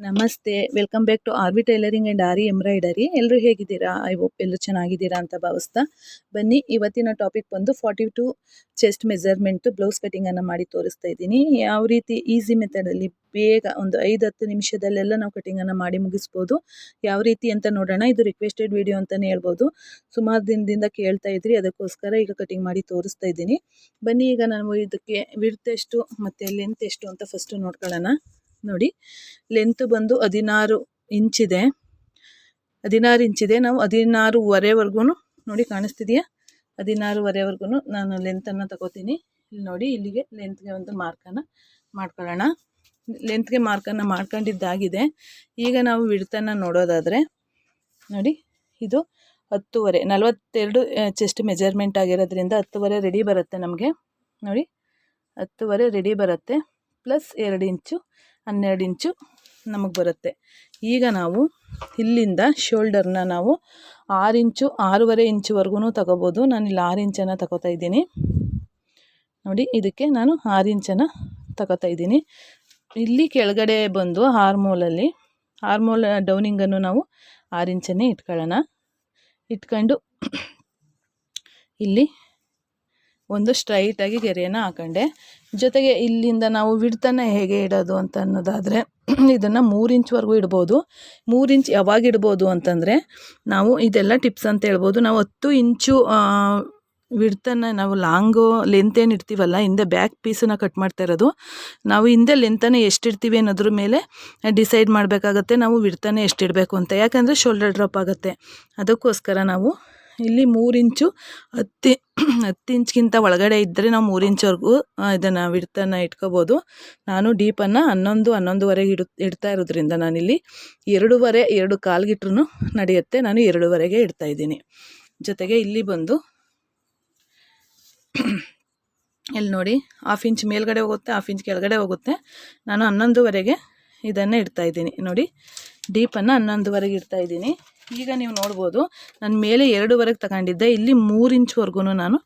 ನಮಸ್ತೆ, welcome back to R V tailoring and aari embroidery ಎಲ್ಲರೂ ಹೇಗಿದ್ದೀರಾ? ಐ ಹೋಪ್ ಎಲ್ಲರೂ ಚೆನ್ನಾಗಿದ್ದೀರಾ ಅಂತ ಭಾವಿಸ್ತಾ. ಬನ್ನಿ, ಇವತ್ತಿನ ಟಾಪಿಕ್ ಬಂದು forty two chest measurement blouse ಕಟಿಂಗನ್ನು ಮಾಡಿ ತೋರಿಸ್ತಾ ಇದ್ದೀನಿ. ಯಾವ ರೀತಿ ಈಸಿ ಮೆಥಡಲ್ಲಿ ಬೇಗ ಒಂದು ಐದು ಹತ್ತು ನಿಮಿಷದಲ್ಲೆಲ್ಲ ನಾವು ಕಟಿಂಗನ್ನು ಮಾಡಿ ಮುಗಿಸ್ಬೋದು. ಯಾವ ರೀತಿ ಅಂತ ನೋಡೋಣ. ಇದು ರಿಕ್ವೆಸ್ಟೆಡ್ ವಿಡಿಯೋ ಅಂತಲೇ ಹೇಳ್ಬೋದು. ಸುಮಾರು ದಿನದಿಂದ ಕೇಳ್ತಾ ಇದ್ರಿ, ಅದಕ್ಕೋಸ್ಕರ ಈಗ ಕಟಿಂಗ್ ಮಾಡಿ ತೋರಿಸ್ತಾ ಇದ್ದೀನಿ. ಬನ್ನಿ, ಈಗ ನಾವು ಇದಕ್ಕೆ ವಿರ್ತೆಷ್ಟು ಎಷ್ಟು, ಮತ್ತು ಲೆಂತ್ ಎಷ್ಟು ಅಂತ ಫಸ್ಟು ನೋಡ್ಕೊಳ್ಳೋಣ. ನೋಡಿ ಲೆಂತ್ ಬಂದು ಹದಿನಾರು ಇಂಚಿದೆ ಹದಿನಾರು ಇಂಚಿದೆ ನಾವು ಹದಿನಾರುವರೆವರೆಗೂ ನೋಡಿ ಕಾಣಿಸ್ತಿದೆಯಾ? ಹದಿನಾರುವರೆವರೆಗೂ ನಾನು ಲೆಂತನ್ನು ತಗೋತೀನಿ. ಇಲ್ಲಿ ನೋಡಿ, ಇಲ್ಲಿಗೆ ಲೆಂತ್ಗೆ ಒಂದು ಮಾರ್ಕನ್ನು ಮಾಡ್ಕೊಳ್ಳೋಣ. ಲೆಂತ್ಗೆ ಮಾರ್ಕನ್ನು ಮಾಡ್ಕೊಂಡಿದ್ದಾಗಿದೆ. ಈಗ ನಾವು ವಿಡ್ತನ್ನು ನೋಡೋದಾದರೆ, ನೋಡಿ, ಇದು ಹತ್ತುವರೆ, ನಲವತ್ತೆರಡು ಚೆಸ್ಟ್ ಮೆಜರ್ಮೆಂಟ್ ಆಗಿರೋದ್ರಿಂದ ಹತ್ತುವರೆ ರೆಡಿ ಬರುತ್ತೆ ನಮಗೆ. ನೋಡಿ, ಹತ್ತುವರೆ ರೆಡಿ ಬರುತ್ತೆ ಪ್ಲಸ್ ಎರಡು ಇಂಚು ಹನ್ನೆರಡು ಇಂಚು ನಮಗೆ ಬರುತ್ತೆ. ಈಗ ನಾವು ಇಲ್ಲಿಂದ ಶೋಲ್ಡರ್ನ ನಾವು ಆರು ಇಂಚು, ಆರೂವರೆ ಇಂಚುವರೆಗೂ ತಗೋಬೋದು. ಇಲ್ಲಿ ಆರು ಇಂಚನ್ನು ತಗೋತಾ ಇದ್ದೀನಿ. ನೋಡಿ, ಇದಕ್ಕೆ ನಾನು ಆರು ಇಂಚನ್ನು ತಗೋತಾ ಇದ್ದೀನಿ. ಇಲ್ಲಿ ಕೆಳಗಡೆ ಬಂದು ಹಾರ್ಮೋಲಲ್ಲಿ ಹಾರ್ಮೋಲ್ ಡೌನಿಂಗನ್ನು ನಾವು ಆರು ಇಂಚನ್ನೇ ಇಟ್ಕೊಳ್ಳೋಣ. ಇಟ್ಕೊಂಡು ಇಲ್ಲಿ ಒಂದು ಸ್ಟ್ರೈಟಾಗಿ ಗೆರೆಯನ್ನು ಹಾಕೊಂಡೆ. ಜೊತೆಗೆ ಇಲ್ಲಿಂದ ನಾವು ವಿಡ್ತನ್ನು ಹೇಗೆ ಇಡೋದು ಅಂತ ಅನ್ನೋದಾದರೆ, ಇದನ್ನು ಮೂರು ಇಂಚ್ವರೆಗೂ ಇಡ್ಬೋದು. ಮೂರು ಇಂಚ್ ಯಾವಾಗ ಇಡ್ಬೋದು ಅಂತಂದರೆ, ನಾವು ಇದೆಲ್ಲ ಟಿಪ್ಸ್ ಅಂತ ಹೇಳ್ಬೋದು. ನಾವು ಹತ್ತು ಇಂಚು ವಿಡ್ತನ್ನು ನಾವು ಲಾಂಗು ಲೆಂತ್ ಏನು ಇಡ್ತೀವಲ್ಲ, ಹಿಂದೆ ಬ್ಯಾಕ್ ಪೀಸನ್ನು ಕಟ್ ಮಾಡ್ತಾ ಇರೋದು. ನಾವು ಹಿಂದೆ ಲೆಂತನ್ನು ಎಷ್ಟು ಇಡ್ತೀವಿ ಅನ್ನೋದ್ರ ಮೇಲೆ ಡಿಸೈಡ್ ಮಾಡಬೇಕಾಗತ್ತೆ. ನಾವು ವಿಡ್ತನ್ನು ಎಷ್ಟು ಇಡಬೇಕು ಅಂತ. ಯಾಕಂದರೆ ಶೋಲ್ಡರ್ ಡ್ರಾಪ್ ಆಗುತ್ತೆ. ಅದಕ್ಕೋಸ್ಕರ ನಾವು ಇಲ್ಲಿ ಮೂರು ಇಂಚು ಹತ್ತಿ, ಹತ್ತು ಇಂಚ್ಗಿಂತ ಒಳಗಡೆ ಇದ್ದರೆ ನಾವು ಮೂರು ಇಂಚ್ವರೆಗೂ ಇದನ್ನು ವಿಡ್ತನ್ನು ಇಟ್ಕೋಬೋದು. ನಾನು ಡೀಪನ್ನು ಹನ್ನೊಂದು ಹನ್ನೊಂದುವರೆಗೆ ಇಡು, ಇಡ್ತಾ ಇರೋದ್ರಿಂದ ನಾನಿಲ್ಲಿ ಎರಡೂವರೆ, ಎರಡು ಕಾಲ್ಗಿಟ್ರು ನಡೆಯುತ್ತೆ. ನಾನು ಎರಡೂವರೆಗೆ ಇಡ್ತಾ ಇದ್ದೀನಿ. ಜೊತೆಗೆ ಇಲ್ಲಿ ಬಂದು ಇಲ್ಲಿ ನೋಡಿ ಹಾಫ್ ಇಂಚ್ ಮೇಲ್ಗಡೆ ಹೋಗುತ್ತೆ ಹಾಫ್ ಇಂಚ್ ಕೆಳಗಡೆ ಹೋಗುತ್ತೆ. ನಾನು ಹನ್ನೊಂದುವರೆಗೆ ಇದನ್ನು ಇಡ್ತಾ ಇದ್ದೀನಿ. ನೋಡಿ ಡೀಪನ್ನು ಹನ್ನೊಂದುವರೆಗೆ ಇಡ್ತಾ ಇದ್ದೀನಿ. ಈಗ ನೀವು ನೋಡ್ಬೋದು, ನಾನು ಮೇಲೆ ಎರಡೂವರೆಗೆ ತಗೊಂಡಿದ್ದೆ, ಇಲ್ಲಿ ಮೂರು ಇಂಚ್ವರೆಗೂ ನಾನು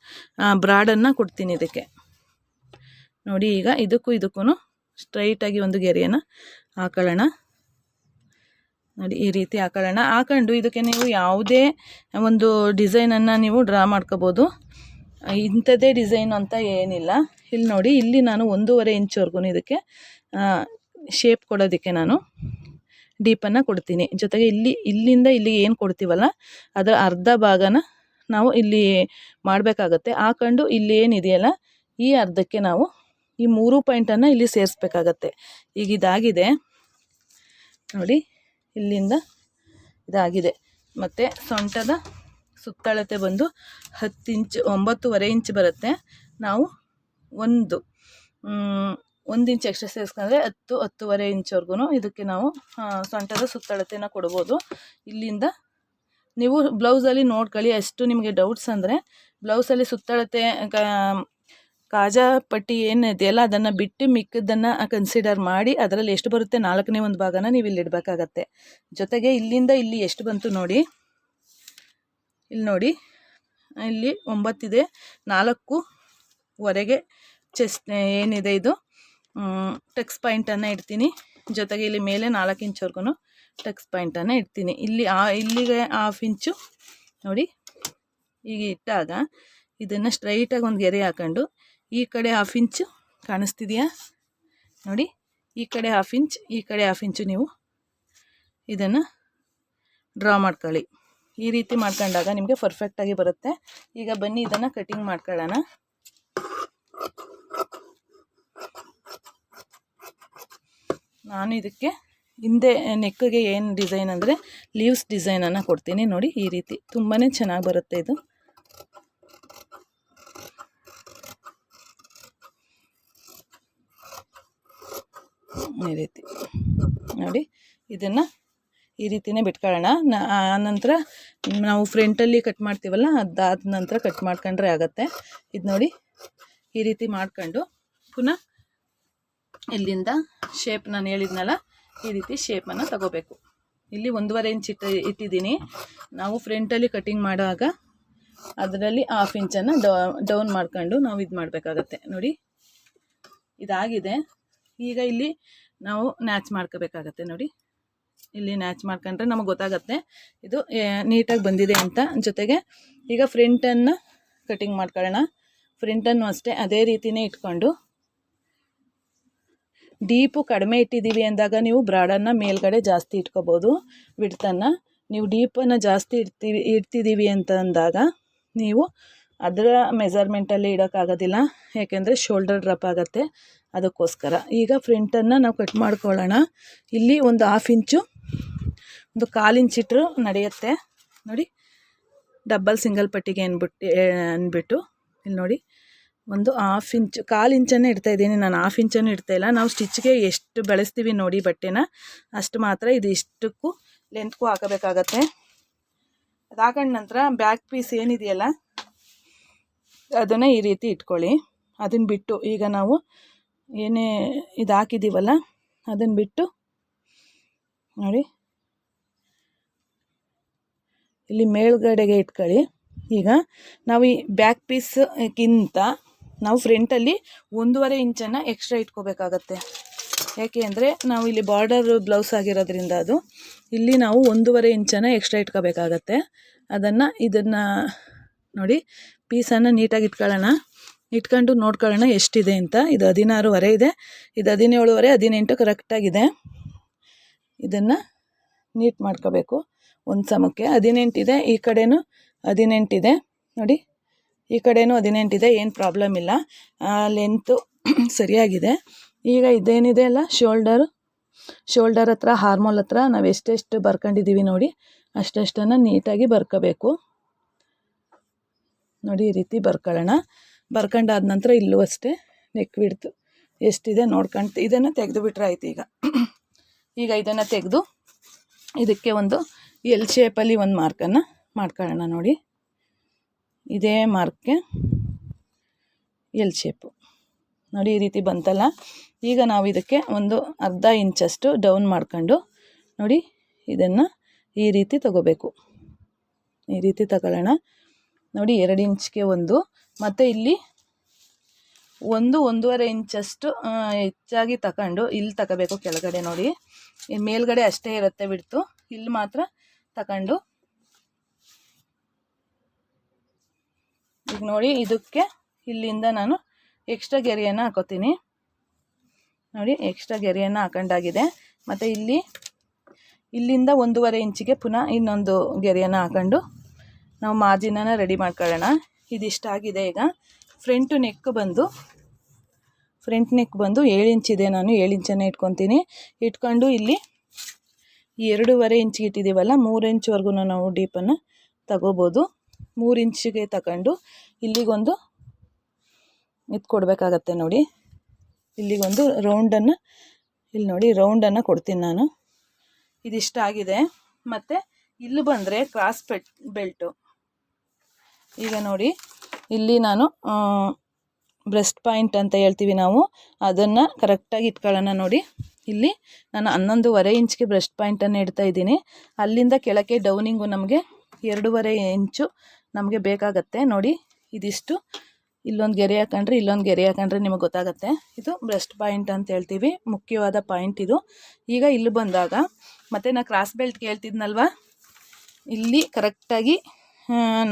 ಬ್ರಾಡನ್ನು ಕೊಡ್ತೀನಿ ಇದಕ್ಕೆ. ನೋಡಿ ಈಗ ಇದಕ್ಕೂ ಇದಕ್ಕೂ ಸ್ಟ್ರೈಟಾಗಿ ಒಂದು ಗೆರೆಯನ್ನು ಹಾಕೊಳ್ಳೋಣ. ನೋಡಿ ಈ ರೀತಿ ಹಾಕೊಳ್ಳೋಣ. ಹಾಕೊಂಡು ಇದಕ್ಕೆ ನೀವು ಯಾವುದೇ ಒಂದು ಡಿಸೈನನ್ನು ನೀವು ಡ್ರಾ ಮಾಡ್ಕೋಬೋದು. ಇಂಥದ್ದೇ ಡಿಸೈನ್ ಅಂತ ಏನಿಲ್ಲ. ಇಲ್ಲಿ ನೋಡಿ, ಇಲ್ಲಿ ನಾನು ಒಂದೂವರೆ ಇಂಚ್ವರೆಗೂ ಇದಕ್ಕೆ ಶೇಪ್ ಕೊಡೋದಕ್ಕೆ ನಾನು ಡೀಪನ್ನು ಕೊಡ್ತೀನಿ. ಜೊತೆಗೆ ಇಲ್ಲಿ, ಇಲ್ಲಿಂದ ಇಲ್ಲಿಗೆ ಏನು ಕೊಡ್ತೀವಲ್ಲ, ಅದರ ಅರ್ಧ ಭಾಗನ ನಾವು ಇಲ್ಲಿ ಮಾಡಬೇಕಾಗತ್ತೆ. ಹಾಕೊಂಡು ಇಲ್ಲಿ ಏನಿದೆಯಲ್ಲ ಈ ಅರ್ಧಕ್ಕೆ ನಾವು ಈ ಮೂರು ಪಾಯಿಂಟನ್ನು ಇಲ್ಲಿ ಸೇರಿಸ್ಬೇಕಾಗತ್ತೆ. ಈಗ ಇದಾಗಿದೆ. ನೋಡಿ, ಇಲ್ಲಿಂದ ಇದಾಗಿದೆ. ಮತ್ತು ಸೊಂಟದ ಸುತ್ತಳತೆ ಬಂದು ಹತ್ತು ಇಂಚ್, ಒಂಬತ್ತುವರೆ ಇಂಚ್ ಬರುತ್ತೆ. ನಾವು ಒಂದು ಒಂದು ಇಂಚ್ ಎಕ್ಸ್ಟ್ರಾ ಸೇರಿಸ್ಕೊಂಡ್ರೆ ಹತ್ತು, ಹತ್ತುವರೆ ಇಂಚ್ವರೆಗೂ ಇದಕ್ಕೆ ನಾವು ಸೊಂಟದ ಸುತ್ತಳತೆನ ಕೊಡ್ಬೋದು. ಇಲ್ಲಿಂದ ನೀವು ಬ್ಲೌಸಲ್ಲಿ ನೋಡ್ಕೊಳ್ಳಿ, ಅಷ್ಟು ನಿಮಗೆ ಡೌಟ್ಸ್ ಅಂದರೆ ಬ್ಲೌಸಲ್ಲಿ ಸುತ್ತಳತೆ ಕಾಜಾ ಪಟ್ಟಿ ಏನಿದೆಯಲ್ಲ ಅದನ್ನು ಬಿಟ್ಟು ಮಿಕ್ಕದನ್ನು ಕನ್ಸಿಡರ್ ಮಾಡಿ, ಅದರಲ್ಲಿ ಎಷ್ಟು ಬರುತ್ತೆ ನಾಲ್ಕನೇ ಒಂದು ಭಾಗನ ನೀವು ಇಲ್ಲಿ ಇಡಬೇಕಾಗತ್ತೆ. ಜೊತೆಗೆ ಇಲ್ಲಿಂದ ಇಲ್ಲಿ ಎಷ್ಟು ಬಂತು ನೋಡಿ, ಇಲ್ಲಿ ನೋಡಿ, ಇಲ್ಲಿ ಒಂಬತ್ತಿದೆ ನಾಲ್ಕು ವರೆಗೆ ಚೆಸ್ ಏನಿದೆ ಇದು? ಟಕ್ಸ್ ಪಾಯಿಂಟನ್ನು ಇಡ್ತೀನಿ. ಜೊತೆಗೆ ಇಲ್ಲಿ ಮೇಲೆ ನಾಲ್ಕು ಇಂಚ್ವರೆಗೂ ಟೆಕ್ಸ್ ಪಾಯಿಂಟನ್ನು ಇಡ್ತೀನಿ. ಇಲ್ಲಿ ಆ, ಇಲ್ಲಿಗೆ ಹಾಫ್ ಇಂಚು ನೋಡಿ ಈಗ ಇಟ್ಟಾಗ ಇದನ್ನು ಸ್ಟ್ರೈಟಾಗಿ ಒಂದು ಗೆರೆ ಹಾಕೊಂಡು ಈ ಕಡೆ ಹಾಫ್ ಇಂಚು ಕಾಣಿಸ್ತಿದೆಯಾ? ನೋಡಿ ಈ ಕಡೆ ಹಾಫ್ ಇಂಚ್ ಈ ಕಡೆ ಹಾಫ್ ಇಂಚು ನೀವು ಇದನ್ನು ಡ್ರಾ ಮಾಡ್ಕೊಳ್ಳಿ. ಈ ರೀತಿ ಮಾಡ್ಕೊಂಡಾಗ ನಿಮಗೆ ಪರ್ಫೆಕ್ಟಾಗಿ ಬರುತ್ತೆ. ಈಗ ಬನ್ನಿ ಇದನ್ನು ಕಟಿಂಗ್ ಮಾಡ್ಕೊಳ್ಳೋಣ. ನಾನು ಇದಕ್ಕೆ ಹಿಂದೆ ನೆಕ್ಗೆ ಏನು ಡಿಸೈನ್ ಅಂದರೆ ಲೀವ್ಸ್ ಡಿಸೈನನ್ನು ಕೊಡ್ತೀನಿ ನೋಡಿ ಈ ರೀತಿ. ತುಂಬಾ ಚೆನ್ನಾಗಿ ಬರುತ್ತೆ ಇದು. ಈ ರೀತಿ. ನೋಡಿ, ಇದನ್ನು ಈ ರೀತಿಯೇ ಬಿಟ್ಕೊಳ್ಳೋಣ. ಆನಂತರ ನಾವು ಫ್ರಂಟಲ್ಲಿ ಕಟ್ ಮಾಡ್ತೀವಲ್ಲ, ಅದಾದ ನಂತರ ಕಟ್ ಮಾಡ್ಕೊಂಡ್ರೆ ಆಗುತ್ತೆ. ಇದು ನೋಡಿ, ಈ ರೀತಿ ಮಾಡ್ಕೊಂಡು ಪುನಃ ಇಲ್ಲಿಂದ ಶೇಪ್ ನಾನು ಹೇಳಿದ್ನಲ್ಲ, ಈ ರೀತಿ ಶೇಪನ್ನು ತಗೋಬೇಕು. ಇಲ್ಲಿ ಒಂದೂವರೆ ಇಂಚ್ ಇಟ್ಟ, ಇಟ್ಟಿದ್ದೀನಿ. ನಾವು ಫ್ರಂಟಲ್ಲಿ ಕಟಿಂಗ್ ಮಾಡುವಾಗ ಅದರಲ್ಲಿ ಹಾಫ್ ಇಂಚನ್ನು ಡೌನ್ ಮಾಡ್ಕೊಂಡು ನಾವು ಇದು ಮಾಡಬೇಕಾಗತ್ತೆ. ನೋಡಿ, ಇದಾಗಿದೆ. ಈಗ ಇಲ್ಲಿ ನಾವು ನ್ಯಾಚ್ ಮಾಡ್ಕೋಬೇಕಾಗತ್ತೆ. ನೋಡಿ, ಇಲ್ಲಿ ನ್ಯಾಚ್ ಮಾಡ್ಕೊಂಡ್ರೆ ನಮಗೆ ಗೊತ್ತಾಗತ್ತೆ. ಇದು ನೀಟಾಗಿ ಬಂದಿದೆ ಅಂತ. ಜೊತೆಗೆ ಈಗ ಫ್ರಂಟನ್ನು ಕಟಿಂಗ್ ಮಾಡ್ಕೊಳ್ಳೋಣ. ಫ್ರಂಟನ್ನು ಅಷ್ಟೇ ಅದೇ ರೀತಿಯೇ ಇಟ್ಕೊಂಡು ಡೀಪು ಕಡಿಮೆ ಇಟ್ಟಿದ್ದೀವಿ ಅಂದಾಗ ನೀವು ಬ್ರಾಡನ್ನು ಮೇಲ್ಗಡೆ ಜಾಸ್ತಿ ಇಟ್ಕೋಬೋದು. ಬಿಡ್ತನ್ನು ನೀವು ಡೀಪನ್ನು ಜಾಸ್ತಿ ಇಡ್ತೀವಿ, ಇಡ್ತಿದ್ದೀವಿ ಅಂತ ಅಂದಾಗ ನೀವು ಅದರ ಮೆಜರ್ಮೆಂಟಲ್ಲಿ ಇಡೋಕ್ಕಾಗೋದಿಲ್ಲ. ಯಾಕೆಂದರೆ ಶೋಲ್ಡರ್ ಡ್ರಪ್ ಆಗುತ್ತೆ. ಅದಕ್ಕೋಸ್ಕರ ಈಗ ಫ್ರಂಟನ್ನು ನಾವು ಕಟ್ ಮಾಡ್ಕೊಳ್ಳೋಣ. ಇಲ್ಲಿ ಒಂದು ಹಾಫ್ ಇಂಚು, ಒಂದು ಕಾಲು ಇಂಚಿಟ್ರು ನಡೆಯುತ್ತೆ. ನೋಡಿ ಡಬ್ಬಲ್ ಸಿಂಗಲ್ ಪಟ್ಟಿಗೆ ಅಂದ್ಬಿಟ್ಟು ಅಂದ್ಬಿಟ್ಟು, ಇಲ್ಲಿ ನೋಡಿ. ಒಂದು ಹಾಫ್ ಇಂಚು ಕಾಲು ಇಂಚನ್ನೇ ಇಡ್ತಾ ಇದ್ದೀನಿ. ನಾನು ಹಾಫ್ ಇಂಚನ್ನು ಇಲ್ಲ. ನಾವು ಸ್ಟಿಚ್ಗೆ ಎಷ್ಟು ಬೆಳೆಸ್ತೀವಿ ನೋಡಿ ಬಟ್ಟೆನ. ಅಷ್ಟು ಮಾತ್ರ ಇದು ಇಷ್ಟಕ್ಕೂ ಲೆಂತ್ಗೂ ಹಾಕಬೇಕಾಗತ್ತೆ. ಅದಾಕೊಂಡ ನಂತರ ಬ್ಯಾಕ್ ಪೀಸ್ ಏನಿದೆಯಲ್ಲ, ಅದನ್ನು ಈ ರೀತಿ ಇಟ್ಕೊಳ್ಳಿ. ಅದನ್ನು ಬಿಟ್ಟು ಈಗ ನಾವು ಏನೇ ಇದು ಹಾಕಿದ್ದೀವಲ್ಲ ಅದನ್ನು ಬಿಟ್ಟು ನೋಡಿ. ಇಲ್ಲಿ ಮೇಲ್ಗಡೆಗೆ ಇಟ್ಕೊಳ್ಳಿ. ಈಗ ನಾವು ಈ ಬ್ಯಾಕ್ ಪೀಸ್ಗಿಂತ ನಾವು ಫ್ರಂಟಲ್ಲಿ ಒಂದೂವರೆ ಇಂಚನ್ನು ಎಕ್ಸ್ಟ್ರಾ ಇಟ್ಕೋಬೇಕಾಗತ್ತೆ. ಯಾಕೆ ಅಂದರೆ ನಾವು ಇಲ್ಲಿ ಬಾರ್ಡರ್ ಬ್ಲೌಸ್ ಆಗಿರೋದ್ರಿಂದ ಅದು. ಇಲ್ಲಿ ನಾವು ಒಂದೂವರೆ ಇಂಚನ್ನು ಎಕ್ಸ್ಟ್ರಾ ಇಟ್ಕೋಬೇಕಾಗತ್ತೆ. ಅದನ್ನು ಇದನ್ನು ನೋಡಿ ಪೀಸನ್ನು ನೀಟಾಗಿ ಇಟ್ಕೊಳ್ಳೋಣ. ಇಟ್ಕೊಂಡು ನೋಡ್ಕೊಳ್ಳೋಣ ಎಷ್ಟಿದೆ ಅಂತ. ಇದು ಹದಿನಾರುವರೆ ಇದೆ. ಇದು ಹದಿನೇಳುವರೆ, ಹದಿನೆಂಟು ಕರೆಕ್ಟಾಗಿದೆ ಇದನ್ನು ನೀಟ್ ಮಾಡ್ಕೋಬೇಕು. ಒಂದು ಸಮಕ್ಕೆ ಹದಿನೆಂಟಿದೆ ಈ ಕಡೆನೂ ಹದಿನೆಂಟಿದೆ ನೋಡಿ ಈ ಕಡೆನೂ ಹದಿನೆಂಟಿದೆ, ಏನು ಪ್ರಾಬ್ಲಮ್ ಇಲ್ಲ. ಲೆಂತು ಸರಿಯಾಗಿದೆ. ಈಗ ಇದೇನಿದೆ ಅಲ್ಲ ಶೋಲ್ಡರು ಶೋಲ್ಡರ್ ಹತ್ರ ಹಾರ್ಮೋಲ್ ಹತ್ರ ನಾವು ಎಷ್ಟೆಷ್ಟು ಬರ್ಕೊಂಡಿದ್ದೀವಿ ನೋಡಿ, ಅಷ್ಟೆಷ್ಟನ್ನು ನೀಟಾಗಿ ಬರ್ಕೋಬೇಕು. ನೋಡಿ, ಈ ರೀತಿ ಬರ್ಕೊಳ್ಳೋಣ. ಬರ್ಕೊಂಡಾದ ನಂತರ ಇಲ್ಲೂ ಅಷ್ಟೇ ನೆಕ್ ಬಿಡ್ತು ಎಷ್ಟಿದೆ ನೋಡ್ಕೊಂಡು, ಇದನ್ನು ತೆಗೆದು ಬಿಟ್ರೆ ಆಯ್ತು ಈಗ. ಈಗ ಇದನ್ನು ತೆಗೆದು, ಇದಕ್ಕೆ ಒಂದು ಎಲ್ ಶೇಪಲ್ಲಿ ಒಂದು ಮಾರ್ಕನ್ನು ಮಾಡ್ಕೊಳ್ಳೋಣ ನೋಡಿ. ಇದೇ ಮಾರ್ಕ್ಗೆ ಎಲ್ ಶೇಪು ನೋಡಿ, ಈ ರೀತಿ ಬಂತಲ್ಲ. ಈಗ ನಾವು ಇದಕ್ಕೆ ಒಂದು ಅರ್ಧ ಇಂಚಷ್ಟು ಡೌನ್ ಮಾಡ್ಕೊಂಡು, ನೋಡಿ, ಇದನ್ನು ಈ ರೀತಿ ತಗೋಬೇಕು. ಈ ರೀತಿ ತಗೊಳ್ಳೋಣ. ನೋಡಿ, ಎರಡು ಇಂಚ್ಗೆ ಒಂದು. ಮತ್ತು ಇಲ್ಲಿ ಒಂದು ಒಂದೂವರೆ ಇಂಚಷ್ಟು ಹೆಚ್ಚಾಗಿ ತಗೊಂಡು ಇಲ್ಲಿ ತಗೋಬೇಕು ಕೆಳಗಡೆ ನೋಡಿ. ಮೇಲ್ಗಡೆ ಅಷ್ಟೇ ಇರುತ್ತೆ ಬಿಡ್ತು. ಇಲ್ಲಿ ಮಾತ್ರ ತಗೊಂಡು ಈಗ ನೋಡಿ ಇದಕ್ಕೆ ಇಲ್ಲಿಂದ ನಾನು ಎಕ್ಸ್ಟ್ರಾ ಗೆರೆಯನ್ನು ಹಾಕೋತೀನಿ. ನೋಡಿ ಎಕ್ಸ್ಟ್ರಾ ಗೆರೆಯನ್ನು ಹಾಕೊಂಡಾಗಿದೆ. ಮತ್ತು ಇಲ್ಲಿ, ಇಲ್ಲಿಂದ ಒಂದೂವರೆ ಇಂಚಿಗೆ ಪುನಃ ಇನ್ನೊಂದು ಗೆರೆಯನ್ನು ಹಾಕೊಂಡು ನಾವು ಮಾರ್ಜಿನನ್ನು ರೆಡಿ ಮಾಡ್ಕೊಳ್ಳೋಣ. ಇದಿಷ್ಟಾಗಿದೆ ಈಗ. ಫ್ರಂಟು ನೆಕ್ ಬಂದು ಫ್ರಂಟ್ ನೆಕ್ ಬಂದು ಏಳು ಇಂಚಿದೆ ನಾನು ಏಳು ಇಂಚನ್ನು ಇಟ್ಕೊತೀನಿ. ಇಟ್ಕೊಂಡು ಇಲ್ಲಿ ಎರಡೂವರೆ ಇಂಚಿಗೆ ಇಟ್ಟಿದ್ದೀವಲ್ಲ ಮೂರು ಇಂಚ್ವರೆಗೂ ನಾವು ಡೀಪನ್ನು ತಗೋಬೋದು. ಮೂರು ಇಂಚಿಗೆ ತಗೊಂಡು ಇಲ್ಲಿಗೊಂದು ಇದು ಕೊಡಬೇಕಾಗತ್ತೆ ನೋಡಿ. ಇಲ್ಲಿಗೊಂದು ರೌಂಡನ್ನು ಇಲ್ಲಿ ನೋಡಿ ರೌಂಡನ್ನು ಕೊಡ್ತೀನಿ ನಾನು. ಇದಿಷ್ಟಾಗಿದೆ ಮತ್ತು ಇಲ್ಲಿ ಬಂದರೆ ಕ್ರಾಸ್ ಪೆಟ್ ಬೆಲ್ಟು ಈಗ ನೋಡಿ, ಇಲ್ಲಿ ನಾನು ಬ್ರೆಸ್ಟ್ ಪಾಯಿಂಟ್ ಅಂತ ಹೇಳ್ತೀವಿ ನಾವು. ಅದನ್ನು ಕರೆಕ್ಟಾಗಿ ಇಟ್ಕೊಳ್ಳೋಣ ನೋಡಿ. ಇಲ್ಲಿ ನಾನು ಹನ್ನೊಂದುವರೆ ಇಂಚ್ಗೆ ಬ್ರೆಸ್ಟ್ ಪಾಯಿಂಟನ್ನು ಇಡ್ತಾ ಇದ್ದೀನಿ. ಅಲ್ಲಿಂದ ಕೆಳಕ್ಕೆ ಡೌನಿಂಗು ನಮಗೆ ಎರಡೂವರೆ ಇಂಚು ನಮಗೆ ಬೇಕಾಗತ್ತೆ. ನೋಡಿ, ಇದಿಷ್ಟು. ಇಲ್ಲೊಂದು ಗೆರೆ ಹಾಕೊಂಡ್ರೆ ಇಲ್ಲೊಂದು ಗೆರೆ ಹಾಕೊಂಡ್ರೆ ನಿಮಗೆ ಗೊತ್ತಾಗುತ್ತೆ. ಇದು ಬ್ರೆಸ್ಟ್ ಪಾಯಿಂಟ್ ಅಂತ ಹೇಳ್ತೀವಿ. ಮುಖ್ಯವಾದ ಪಾಯಿಂಟ್ ಇದು. ಈಗ ಇಲ್ಲಿ ಬಂದಾಗ, ಮತ್ತು ನಾ ಕ್ರಾಸ್ ಬೆಲ್ಟ್ ಕೇಳ್ತಿದ್ನಲ್ವ? ಇಲ್ಲಿ ಕರೆಕ್ಟಾಗಿ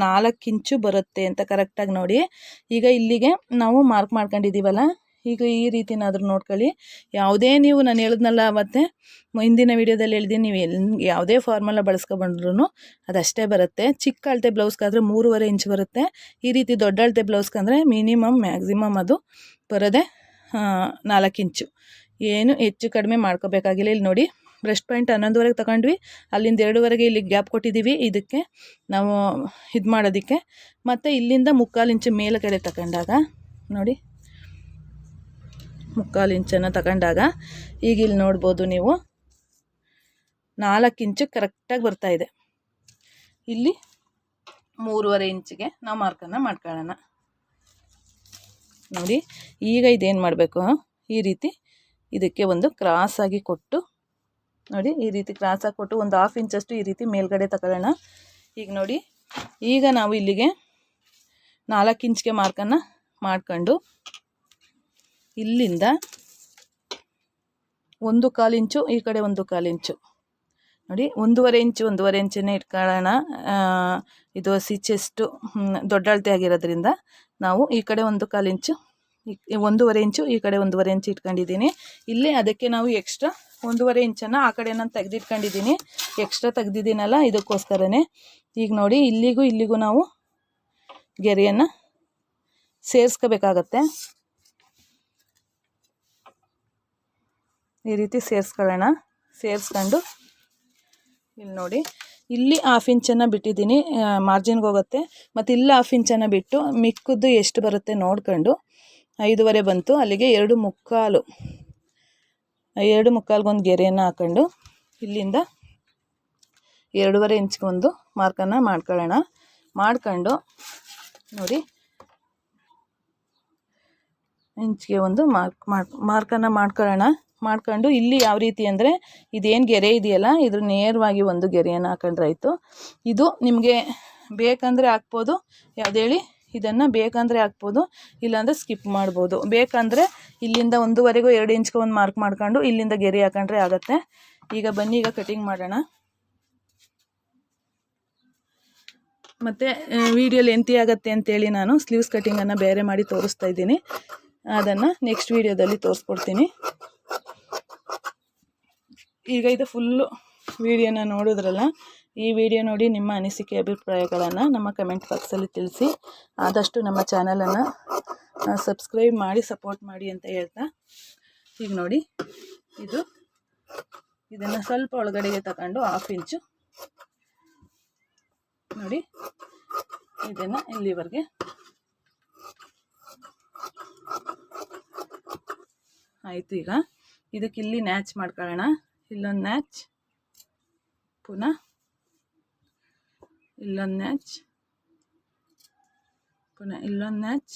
ನಾಲ್ಕು ಇಂಚು ಬರುತ್ತೆ ಅಂತ ಕರೆಕ್ಟಾಗಿ ನೋಡಿ. ಈಗ ಇಲ್ಲಿಗೆ ನಾವು ಮಾರ್ಕ್ ಮಾಡ್ಕೊಂಡಿದ್ದೀವಲ್ಲ ಈಗ ಈ ರೀತಿನಾದರೂ ನೋಡ್ಕೊಳ್ಳಿ. ಯಾವುದೇ ನೀವು ನಾನು ಹೇಳಿದ್ನಲ್ಲ ಮತ್ತು ಹಿಂದಿನ ವಿಡಿಯೋದಲ್ಲಿ ಹೇಳಿದ್ದೀನಿ, ನೀವು ಎಲ್ಲಿ ಯಾವುದೇ ಫಾರ್ಮಲ್ಲ ಬಳಸ್ಕೊಬಂದ್ರೂ ಅದಷ್ಟೇ ಬರುತ್ತೆ. ಚಿಕ್ಕ ಅಳತೆ ಬ್ಲೌಸ್ಗಾದ್ರೆ ಮೂರುವರೆ ಇಂಚ್ ಬರುತ್ತೆ. ಈ ರೀತಿ ದೊಡ್ಡ ಅಳತೆ ಬ್ಲೌಸ್ಗಂದರೆ ಮಿನಿಮಮ್, ಮ್ಯಾಕ್ಸಿಮಮ್ ಅದು ಬರೋದೆ ನಾಲ್ಕು ಇಂಚು. ಏನು ಹೆಚ್ಚು ಕಡಿಮೆ ಮಾಡ್ಕೋಬೇಕಾಗಿಲ್ಲ. ಇಲ್ಲಿ ನೋಡಿ ಬ್ರೆಸ್ಟ್ ಪಾಯಿಂಟ್ ಹನ್ನೊಂದುವರೆಗೆ ತಗೊಂಡ್ವಿ. ಅಲ್ಲಿಂದ ಎರಡುವರೆಗೆ ಇಲ್ಲಿ ಗ್ಯಾಪ್ ಕೊಟ್ಟಿದ್ದೀವಿ. ಇದಕ್ಕೆ ನಾವು ಇದು ಮಾಡೋದಕ್ಕೆ ಮತ್ತು ಇಲ್ಲಿಂದ ಮುಕ್ಕಾಲು ಇಂಚು ಮೇಲುಗಡೆ ತಗೊಂಡಾಗ, ನೋಡಿ. ಮುಕ್ಕಾಲು ಇಂಚನ್ನು ತಗೊಂಡಾಗ ಈಗ ಇಲ್ಲಿ ನೋಡ್ಬೋದು ನೀವು ನಾಲ್ಕು ಇಂಚು ಕರೆಕ್ಟಾಗಿ ಬರ್ತಾ ಇದೆ. ಇಲ್ಲಿ ಮೂರುವರೆ ಇಂಚಿಗೆ ನಾವು ಮಾರ್ಕನ್ನು ಮಾಡ್ಕೊಳ್ಳೋಣ. ನೋಡಿ, ಈಗ ಇದೇನು ಮಾಡಬೇಕು? ಈ ರೀತಿ ಇದಕ್ಕೆ ಒಂದು ಕ್ರಾಸಾಗಿ ಕೊಟ್ಟು, ನೋಡಿ, ಈ ರೀತಿ ಕ್ರಾಸಾಗಿ ಕೊಟ್ಟು ಒಂದು ಹಾಫ್ ಇಂಚಷ್ಟು ಈ ರೀತಿ ಮೇಲ್ಗಡೆ ತಗೊಳ್ಳೋಣ. ಈಗ ನೋಡಿ, ಈಗ ನಾವು ಇಲ್ಲಿಗೆ ನಾಲ್ಕು ಇಂಚಿಗೆ ಮಾರ್ಕನ್ನು ಮಾಡ್ಕೊಂಡು ಇಲ್ಲಿಂದ ಒಂದು ಕಾಲು ಇಂಚು, ಈ ಕಡೆ ಒಂದು ಕಾಲು ಇಂಚು. ನೋಡಿ, ಒಂದೂವರೆ ಇಂಚು, ಒಂದೂವರೆ ಇಂಚನ್ನೇ ಇಟ್ಕೊಳ್ಳೋಣ. ಇದು ಹಸಿ ಚೆಸ್ಟು ದೊಡ್ಡ ಅಳತೆ ಆಗಿರೋದ್ರಿಂದ ನಾವು ಈ ಕಡೆ ಒಂದು ಕಾಲು ಇಂಚು ಒಂದೂವರೆ ಇಂಚು, ಈ ಕಡೆ ಒಂದೂವರೆ ಇಂಚು ಇಟ್ಕೊಂಡಿದ್ದೀನಿ. ಇಲ್ಲಿ ಅದಕ್ಕೆ ನಾವು ಎಕ್ಸ್ಟ್ರಾ ಒಂದೂವರೆ ಇಂಚನ್ನು ಆ ಕಡೆ ನಾನು ತೆಗೆದಿಟ್ಕೊಂಡಿದ್ದೀನಿ. ಎಕ್ಸ್ಟ್ರಾ ತೆಗ್ದಿದ್ದೀನಲ್ಲ, ಇದಕ್ಕೋಸ್ಕರನೇ. ಈಗ ನೋಡಿ, ಇಲ್ಲಿಗೂ ಇಲ್ಲಿಗೂ ನಾವು ಗೆರೆಯನ್ನು ಸೇರಿಸ್ಕೋಬೇಕಾಗತ್ತೆ. ಈ ರೀತಿ ಸೇರಿಸ್ಕೊಳ್ಳೋಣ. ಸೇರಿಸ್ಕೊಂಡು ಇಲ್ಲಿ ನೋಡಿ. ಇಲ್ಲಿ ಹಾಫ್ ಇಂಚನ್ನು ಬಿಟ್ಟಿದ್ದೀನಿ. ಮಾರ್ಜಿನ್ಗೆ ಹೋಗುತ್ತೆ. ಮತ್ತು ಇಲ್ಲಿ ಹಾಫ್ ಇಂಚನ್ನು ಬಿಟ್ಟು ಮಿಕ್ಕದ್ದು ಎಷ್ಟು ಬರುತ್ತೆ ನೋಡ್ಕೊಂಡು. ಐದೂವರೆ ಬಂತು. ಅಲ್ಲಿಗೆ ಎರಡು ಮುಕ್ಕಾಲು. ಎರಡು ಮುಕ್ಕಾಲ್ಗೊಂದು ಗೆರೆಯನ್ನು ಹಾಕೊಂಡು ಇಲ್ಲಿಂದ ಎರಡೂವರೆ ಇಂಚ್ಗೊಂದು ಮಾರ್ಕನ್ನು ಮಾಡ್ಕೊಳ್ಳೋಣ. ಮಾಡ್ಕೊಂಡು ನೋಡಿ. ಇಂಚ್ಗೆ ಒಂದು ಮಾರ್ಕ್ ಮಾರ್ಕ್ ಮಾರ್ಕನ್ನು ಮಾಡ್ಕೊಳ್ಳೋಣ. ಮಾಡ್ಕೊಂಡು ಇಲ್ಲಿ ಯಾವ ರೀತಿ ಅಂದರೆ ಇದೇನು ಗೆರೆ ಇದೆಯಲ್ಲ, ಇದ್ರ ನೇರವಾಗಿ ಒಂದು ಗೆರೆಯನ್ನು ಹಾಕೊಂಡ್ರೆ ಆಯಿತು. ಇದು ನಿಮಗೆ ಬೇಕಂದರೆ ಹಾಕ್ಬೋದು, ಯಾವ್ದು ಹೇಳಿ? ಇದನ್ನು ಬೇಕಂದರೆ ಹಾಕ್ಬೋದು, ಇಲ್ಲಾಂದರೆ ಸ್ಕಿಪ್ ಮಾಡ್ಬೋದು. ಬೇಕಂದರೆ ಇಲ್ಲಿಂದ ಒಂದೂವರೆಗೂ ಎರಡು ಇಂಚ್ಗೆ ಒಂದು ಮಾರ್ಕ್ ಮಾಡ್ಕೊಂಡು ಇಲ್ಲಿಂದ ಗೆರೆ ಹಾಕೊಂಡ್ರೆ ಆಗುತ್ತೆ. ಈಗ ಬನ್ನಿ, ಈಗ ಕಟಿಂಗ್ ಮಾಡೋಣ. ಮತ್ತು ವೀಡಿಯೋಲಿ ಎಂತಿ ಆಗುತ್ತೆ ಅಂತೇಳಿ ನಾನು ಸ್ಲೀವ್ಸ್ ಕಟಿಂಗನ್ನು ಬೇರೆ ಮಾಡಿ ತೋರಿಸ್ತಾ ಇದ್ದೀನಿ. ಅದನ್ನು ನೆಕ್ಸ್ಟ್ ವೀಡಿಯೋದಲ್ಲಿ ತೋರಿಸ್ಕೊಡ್ತೀನಿ. ಈಗ ಇದು ಫುಲ್ಲು ವಿಡಿಯೋನ ನೋಡಿದ್ರಲ್ಲ, ಈ ವಿಡಿಯೋ ನೋಡಿ ನಿಮ್ಮ ಅನಿಸಿಕೆ, ಅಭಿಪ್ರಾಯಗಳನ್ನು ನಮ್ಮ ಕಮೆಂಟ್ ಬಾಕ್ಸಲ್ಲಿ ತಿಳಿಸಿ. ಆದಷ್ಟು ನಮ್ಮ ಚಾನಲನ್ನು ಸಬ್ಸ್ಕ್ರೈಬ್ ಮಾಡಿ ಸಪೋರ್ಟ್ ಮಾಡಿ ಅಂತ ಹೇಳ್ತಾ, ಈಗ ನೋಡಿ, ಇದು, ಇದನ್ನು ಸ್ವಲ್ಪ ಒಳಗಡೆಗೆ ತಗೊಂಡು ಹಾಫ್ ಇಂಚು ನೋಡಿ, ಇದನ್ನು ಇಲ್ಲಿವರೆಗೆ ಆಯಿತು ಈಗ. ಇದಕ್ಕೆ ಇಲ್ಲಿ ನ್ಯಾಚ್ ಮಾಡ್ಕೊಳ್ಳೋಣ. ಇಲ್ಲೊಂದು ನ್ಯಾಚ್ ಪುನಃ ಇಲ್ಲೊಂದು ನ್ಯಾಚ್ ಪುನಃ ಇಲ್ಲೊಂದು ನ್ಯಾಚ್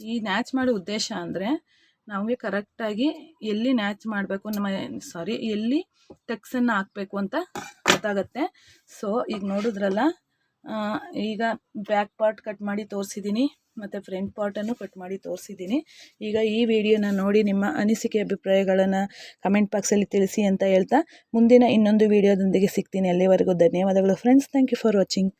ಈ ನ್ಯಾಚ್ ಮಾಡೋ ಉದ್ದೇಶ ಅಂದರೆ ನಮಗೆ ಕರೆಕ್ಟಾಗಿ ಎಲ್ಲಿ ನ್ಯಾಚ್ ಮಾಡಬೇಕು ನಮ್ಮ ಸಾರಿ ಎಲ್ಲಿ ಟೆಕ್ಸನ್ನು ಹಾಕಬೇಕು ಅಂತ ಗೊತ್ತಾಗತ್ತೆ. ಸೊ ಈಗ ನೋಡಿದ್ರಲ್ಲ ಈಗ ಬ್ಯಾಕ್ ಪಾರ್ಟ್ ಕಟ್ ಮಾಡಿ ತೋರಿಸಿದ್ದೀನಿ ಮತ್ತು ಫ್ರಂಟ್ ಪಾರ್ಟನ್ನು ಕಟ್ ಮಾಡಿ ತೋರಿಸಿದ್ದೀನಿ. ಈಗ ಈ ವಿಡಿಯೋನ ನೋಡಿ ನಿಮ್ಮ ಅನಿಸಿಕೆ, ಅಭಿಪ್ರಾಯಗಳನ್ನು ಕಮೆಂಟ್ ಬಾಕ್ಸಲ್ಲಿ ತಿಳಿಸಿ ಅಂತ ಹೇಳ್ತಾ ಮುಂದಿನ ಇನ್ನೊಂದು ವಿಡಿಯೋದೊಂದಿಗೆ ಸಿಗ್ತೀನಿ. ಅಲ್ಲಿವರೆಗೂ ಧನ್ಯವಾದಗಳು friends thank you for watching